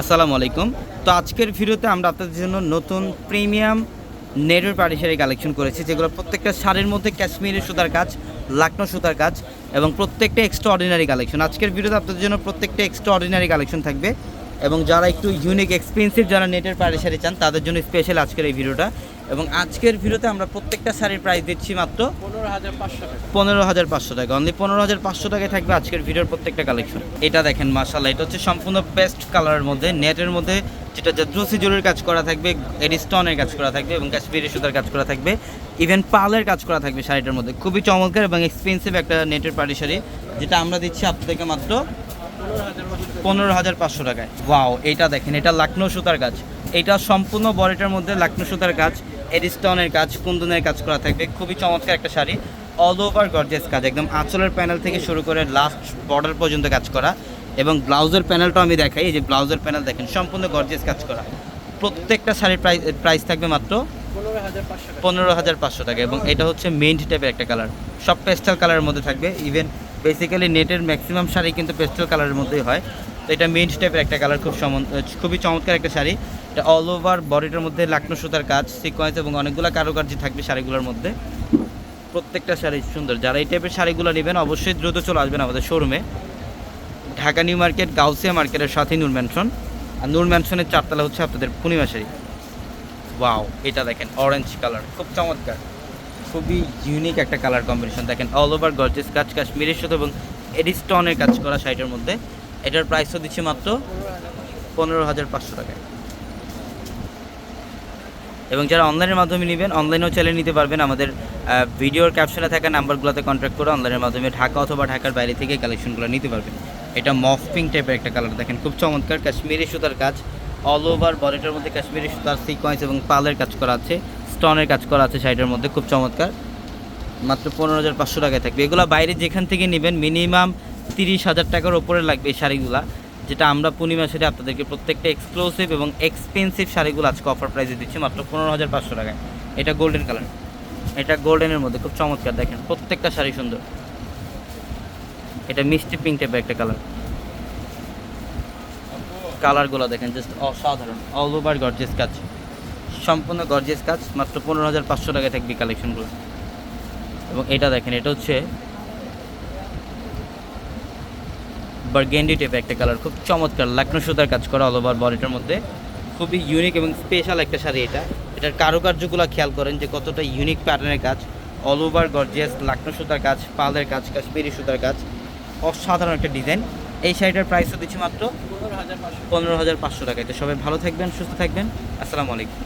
আসসালামু আলাইকুম। তো আজকের ভিডিওতে আমরা আপনাদের জন্য নতুন প্রিমিয়াম নেটের পাড়ি শাড়ি কালেকশন করেছি, যেগুলো প্রত্যেকটা শাড়ির মধ্যে কাশ্মীরি সুতার কাজ, লাকনো সুতার কাজ এবং প্রত্যেকটা এক্সট্রা অর্ডিনারি কালেকশন আজকের ভিডিওতে আপনাদের জন্য প্রত্যেকটা এক্সট্রা অর্ডিনারি কালেকশন থাকবে। এবং যারা একটু ইউনিক এক্সপেন্সিভ যারা নেটের পাড়ি শাড়ি চান, তাদের জন্য স্পেশাল আজকের এই ভিডিওটা। এবং আজকের ভিডিওতে আমরা প্রত্যেকটা শাড়ির প্রাইস দিচ্ছি মাত্র পনেরো হাজার পাঁচশো টাকা। পনেরো হাজার পাঁচশো টাকা অনলি পনেরো হাজার পাঁচশো টাকায় থাকবে আজকের ভিডিওর প্রত্যেকটা কালেকশন এটা দেখেন মাসাল্লাহ এটা হচ্ছে সম্পূর্ণ পেস্ট কালারের মধ্যে, নেটের মধ্যে যেটা জাদ্রুসি জুলের কাজ করা থাকবে এডিস্টনের কাজ করা থাকবে এবং কাশ্মীরি সুতার কাজ করা থাকবে ইভেন পালের কাজ করা থাকবে শাড়িটার মধ্যে। খুবই চমৎকার এবং এক্সপেন্সিভ একটা নেটের পাড়ি শাড়ি, যেটা আমরা দিচ্ছি আপনাদেরকে মাত্র পনেরো হাজার পাঁচশো টাকায়। ওয়াও এটা দেখেন, এটা লাকনো সুতার কাজ এটা সম্পূর্ণ বডিটার মধ্যে লাকনো সুতার কাজ এডিস্টনের কাজ কুন্দনের কাজ করা থাকবে। খুবই চমৎকার একটা শাড়ি। অল ওভার গর্জেস কাজ, একদম আঁচলের প্যানেল থেকে শুরু করে লাস্ট বর্ডার পর্যন্ত কাজ করা। এবং ব্লাউজের প্যানেলটাও আমি দেখাই, এই যে ব্লাউজের প্যানেল দেখেন, সম্পূর্ণ গর্জেস কাজ করা। প্রত্যেকটা শাড়ির প্রাইস প্রাইস থাকবে মাত্র পনেরো হাজার পাঁচশো টাকা। এবং এটা হচ্ছে মেইন টাইপের একটা কালার সব পেস্টাল কালারের মধ্যে থাকবে ইভেন বেসিক্যালি নেটের ম্যাক্সিমাম শাড়ি কিন্তু পেস্টাল কালারের মধ্যেই হয়। তো এটা মেইন টাইপের একটা কালার খুব আহ, খুবই চমৎকার একটা শাড়ি। এটা অল ওভার বডিটার মধ্যে লাকনো সুতার কাজ সিকোয়েন্স এবং অনেকগুলো কারুকার্য থাকবে শাড়িগুলোর মধ্যে। প্রত্যেকটা শাড়ি সুন্দর। যারা এই টাইপের শাড়িগুলো নেবেন অবশ্যই দ্রুত চলে আসবেন আমাদের শোরুমে ঢাকা নিউ মার্কেট গাউসিয়া মার্কেটের সাথেই নূর ম্যানশন আর নূর ম্যানশনের চারতলা হচ্ছে আপনাদের পূর্ণিমা শাড়ি। ওয়াও এটা দেখেন অরেঞ্জ কালার খুব চমৎকার। খুবই ইউনিক একটা কালার কম্বিনেশন দেখেন অল ওভার গর্জেস কাজ, কাশ্মীরের সাথে এবং এডিস্টনের কাজ করা শাড়িটার মধ্যে। এটার প্রাইসও দিচ্ছি মাত্র পনেরো হাজার পাঁচশো টাকায়। এবং যারা অনলাইনের মাধ্যমে নেবেন অনলাইনেও চাইলে নিতে পারবেন আমাদের ভিডিওর ক্যাপশনে থাকা নাম্বারগুলোতে কন্ট্যাক্ট করে অনলাইনের মাধ্যমে ঢাকা অথবা ঢাকার বাইরে থেকে কালেকশনগুলো নিতে পারবেন। এটা মফ পিঙ্ক টাইপের একটা কালার দেখেন, খুব চমৎকার। কাশ্মীরি সুতার কাজ অল ওভার বডিটার মধ্যে কাশ্মীরি সুতার সিকোয়েন্স এবং পালের কাজ করা আছে। স্টোনের কাজ করা আছে শাড়িটার মধ্যে, খুব চমৎকার। মাত্র পনেরো হাজার পাঁচশো টাকায় থাকবে। এগুলো বাইরে যেখান থেকে নেবেন, মিনিমাম তিরিশ হাজার টাকার ওপরে লাগবে এই শাড়িগুলো, যেটা আমরা পূর্ণিমা সেটা আপনাদেরকে প্রত্যেকটা এক্সক্লুসিভ এবং এক্সপেন্সিভ শাড়িগুলো আজকে অফার প্রাইসে দিচ্ছি, মাত্র পনেরো হাজার পাঁচশো টাকায়। এটা গোল্ডেন কালার এটা গোল্ডেনের মধ্যে, খুব চমৎকার দেখেন, প্রত্যেকটা শাড়ি সুন্দর। এটা মিষ্টি পিঙ্ক টাইপের একটা কালার কালারগুলো দেখেন জাস্ট অসাধারণ অল ওভার গর্জেস কাজ। সম্পূর্ণ গর্জেস কাজ, মাত্র পনেরো হাজার পাঁচশো টাকায় থাকবে কালেকশনগুলো এবং এটা দেখেন, এটা হচ্ছে বার্গেন্ডি টাইপের একটা কালার খুব চমৎকার লাকনো সুতার কাজ করা অল ওভার বডিটার মধ্যে। খুবই ইউনিক এবং স্পেশাল একটা শাড়ি এটা। এটার কারুকার্যগুলো খেয়াল করেন যে কতটা ইউনিক প্যাটার্নের কাজ অল ওভার গর্জিয়াস লাকনো সুতার কাজ, পালের কাজ, কাশ্মীরি সুতার কাজ, অসাধারণ একটা ডিজাইন এই শাড়িটার প্রাইসও দিচ্ছি মাত্র পনেরো হাজার পাঁচশো টাকায়। তো সবাই ভালো থাকবেন, সুস্থ থাকবেন। আসসালামু আলাইকুম।